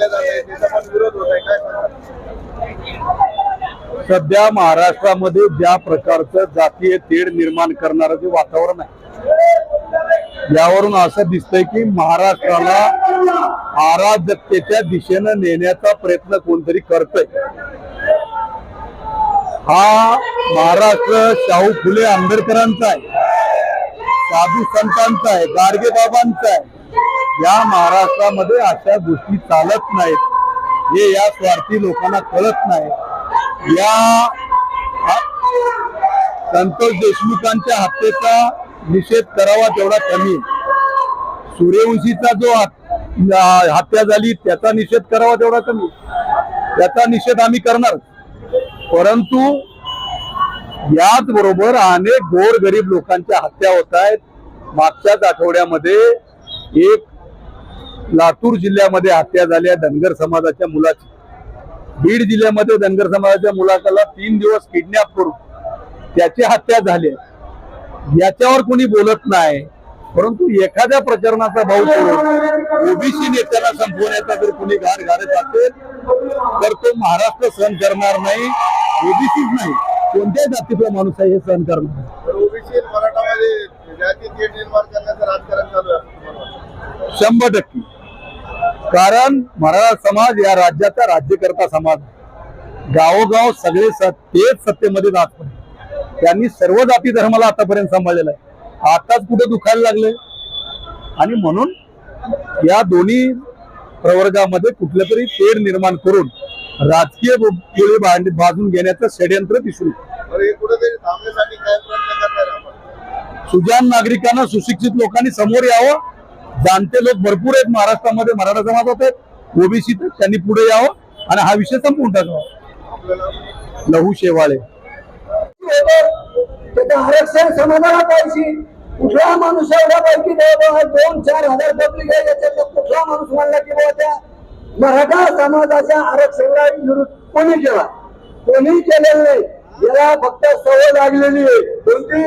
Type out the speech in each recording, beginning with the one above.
त्याचा पण विरोध होत आहे. काय सध्या महाराष्ट्रामध्ये ज्या प्रकारचं जातीय तेढ निर्माण करणारं जे वातावरण आहे यावरून असं दिसतंय की महाराष्ट्राला अराजकतेच्या दिशेनं नेण्याचा प्रयत्न कोणतरी करतय. हा महाराष्ट्र शाहू फुले आंबेडकरांचा आहे साधू संतांचा आहे गाडगे बाबांचा आहे. या महाराष्ट्रामध्ये अशा गोष्टी चालत नाहीत. हे या स्वार्थी लोकांना कळत नाही. या संतोष देशमुखांच्या हत्येचा निषेध करावा तेवढा कमी. सूर्यवंशीचा जो हत्या झाली त्याचा निषेध करावा तेवढा कमी. त्याचा निषेध आम्ही करणार. परंतु याच बरोबर अनेक गोर गरीब लोकांच्या हत्या होत आहेत. मागच्याच आठवड्यामध्ये एक लातूर जिल्ह्यामध्ये हत्या झाल्या धनगर समाजाच्या मुलाची. बीड जिल्ह्यामध्ये धनगर समाजाच्या मुलाला तीन दिवस किडनॅप करून त्याची हत्या झाली याच्यावर कोणी बोलत नाही परंतु एखाद्या प्रचारणाचा भाऊ करून ओबीसी नेत्याला संपवण्याचा जर कोणी घाट घालत असेल तर तो महाराष्ट्र सहन करणार नाही ओबीसीच नाही. कोणत्याही जातीतला माणूस आहे हे सहन करणार नाही. तर ओबीसी मराठामध्ये शंभर टक्के. कारण मराठा समाज या राज्याचा राज्यकर्ता समाज. गावोगाव सगळे तेच सत्तेमध्ये जात त्यांनी सर्व जाती धर्माला आतापर्यंत सांभाळलेला आहे. आताच कुठे दुखायला लागले? आणि म्हणून या दोन्ही प्रवर्गामध्ये कुठलं तरी तेढ निर्माण करून राजकीय भाजून घेण्याचं षडयंत्र दिसून सुजान नागरिकांना सुशिक्षित लोकांनी समोर यावं. जाणते लोक भरपूर आहेत. महाराष्ट्रामध्ये मराठा समाजात आहेत. ओबीसी त्यांनी पुढे यावं आणि हा विषय संपवून टाकावा. लहू शेवाळे. आरक्षण समाजाला पाहिजे. कुठला माणूस एवढ्या दोन चार हजार पब्लिक आहे याच्यातला कुठला माणूस म्हणला की बाबा त्या मराठा समाजाच्या आरक्षणाला विरोध कोणी केला? कोणी केलेलं नाही. याला फक्त सवय लागलेली आहे. कोणती?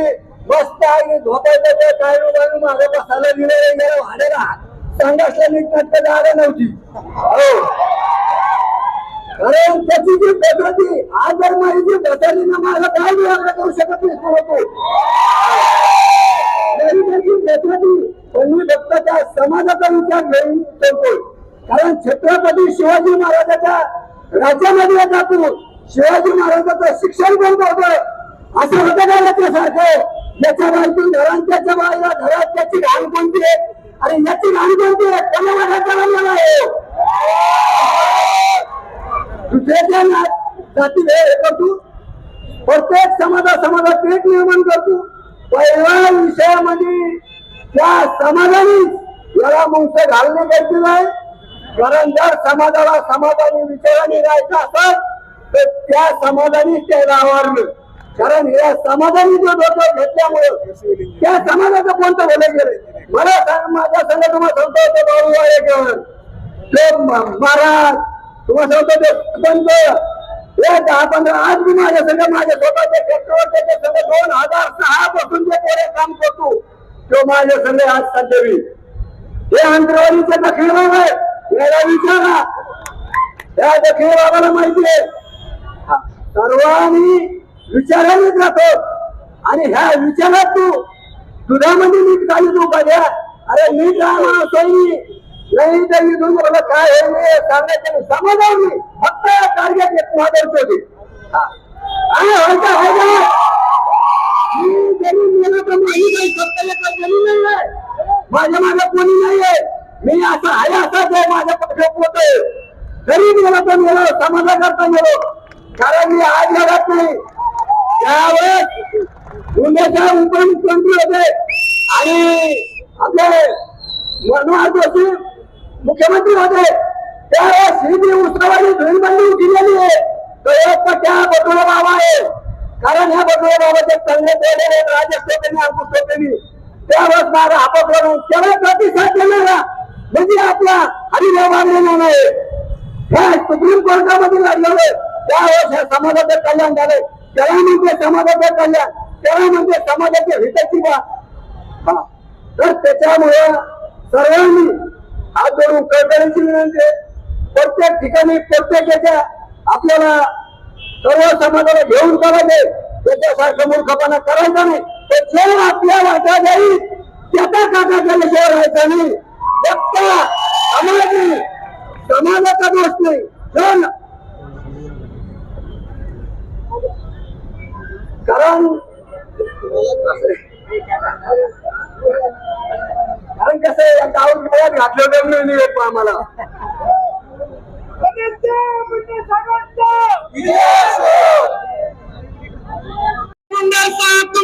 मस्त आहे झोपायचं ते काय लोकांनी माझं बसायला दिलं याला भाड्याला संघासला नीट नाटक जागा नव्हती. कारण त्याची जी पद्धती आज जर माझी जी पद्धती ना माझा काय विरोध करू शकत नाही होतो त्याची पद्धती पण मी फक्त त्या समाजाचा विचार घेऊन करतोय. कारण छत्रपती शिवाजी महाराजाच्या राज्यामध्ये जातो शिवाजी महाराजाचं शिक्षण पण होतं असं होतं का त्याच्यासारखं? याच्या बाजून धरण त्याच्या बाजूला धरण त्याची घाण कोणती आहे? आणि याची घाण कोणती आहे? त्याला वाटायचा मला आहे दुसऱ्याच्या जाती करतो. प्रत्येक समाजा समाजात पेट निर्माण करतो. पहिल्या विषयामध्ये त्या समाजाने याला मुंस घालणे गरजेचं आहे. कारण जर समाजाला समाजाने विचाराने राहायचं असत तर त्या समाजाने त्याला आवारलं. कारण या समाजाने जो डोकं घेतल्यामुळे त्या समाजाचं कोणतं भलं गेलं मला माझ्या संघ तुम्हाला सांगतो होतो भाऊ वाडेकर ते महाराज तुम्हाला सांगतो ते बंद हे दहा पंधरा आज मी माझ्या संघ माझ्या स्वतःच्या ट्रॅक्टरवर त्याच्या संघ दोन हजार सहा पासून जे पोरे काम करतो तो माझ्या संघ आज सध्या हे अंतरवालीचे दक्षिण भाग आहे. याला विचारा. या दक्षिण भागाला माहिती आहे. सर्वांनी विचारानेच राहतो आणि ह्या विचारात तू दुधामध्ये नीट खाली तू पाहिजे अरे मी राहणार सोयी. नाही तर मी तुझं मला काय हे सांगायचं नाही. समाजावर मी फक्त टार्गेट एक महत्त्वाचे होते हा. आणि व्हायचं आहे का? मी जरी मेलो तर माझी काही नाही माझ्या मागे कोणी नाहीये. मी असं आहे असाच आहे माझ्या पक्षात होतोय. जरी गेलो तर गेलो समाजाकरता गेलो कारण मी आज घरात नाही. त्यावर गुन्ह्याच्या उपमुख्यमंत्री होते. आणि आपले मनोहर जोशी मुख्यमंत्री होते. त्यावेळेस ही जी उत्सवाची धुळबंदी केलेली आहे. तो एक त्या बटुला बाबा आहे. कारण ह्या बटुला बाबाचे चांगले बोलले राजेश टोपेनी अंकुश टोपेनी त्यावेळेस माझा हापत करून त्याला प्रतिसाद देणारा म्हणजे आपला हरिभाऊ बांधलेला नाही ह्या सुप्रीम कोर्टामध्ये लढलेले. त्यावेळेस ह्या समाजाचे कल्याण झाले. त्याला म्हणजे समाजाचं कल्याण त्याला म्हणजे समाजाच्या हिताची बा हा. तर त्याच्यामुळे सर्वांनी हात जोडून कळकळीची विनंती प्रत्येक ठिकाणी प्रत्येकाच्या आपल्याला सर्व समाजाला घेऊन करायचे त्याच्यासारखं मूर्खपणा करायचा नाही. तर जे आपल्या वाटा जाईल. त्याचा काका केल्याशिवाय राहायचा नाही. फक्त समाजी समाजाचा दोष नाही. कारण कारण कसं आहे या गावात गोळ्यात घातलं तर नाही येत आम्हाला. तुम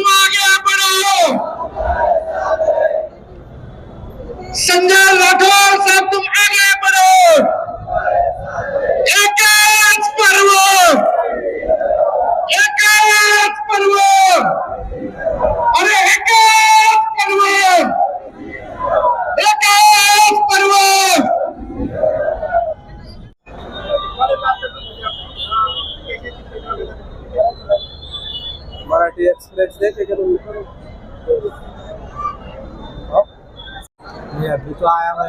मराठी एक्सप्रेस देखे के ये अभी तो आया मैं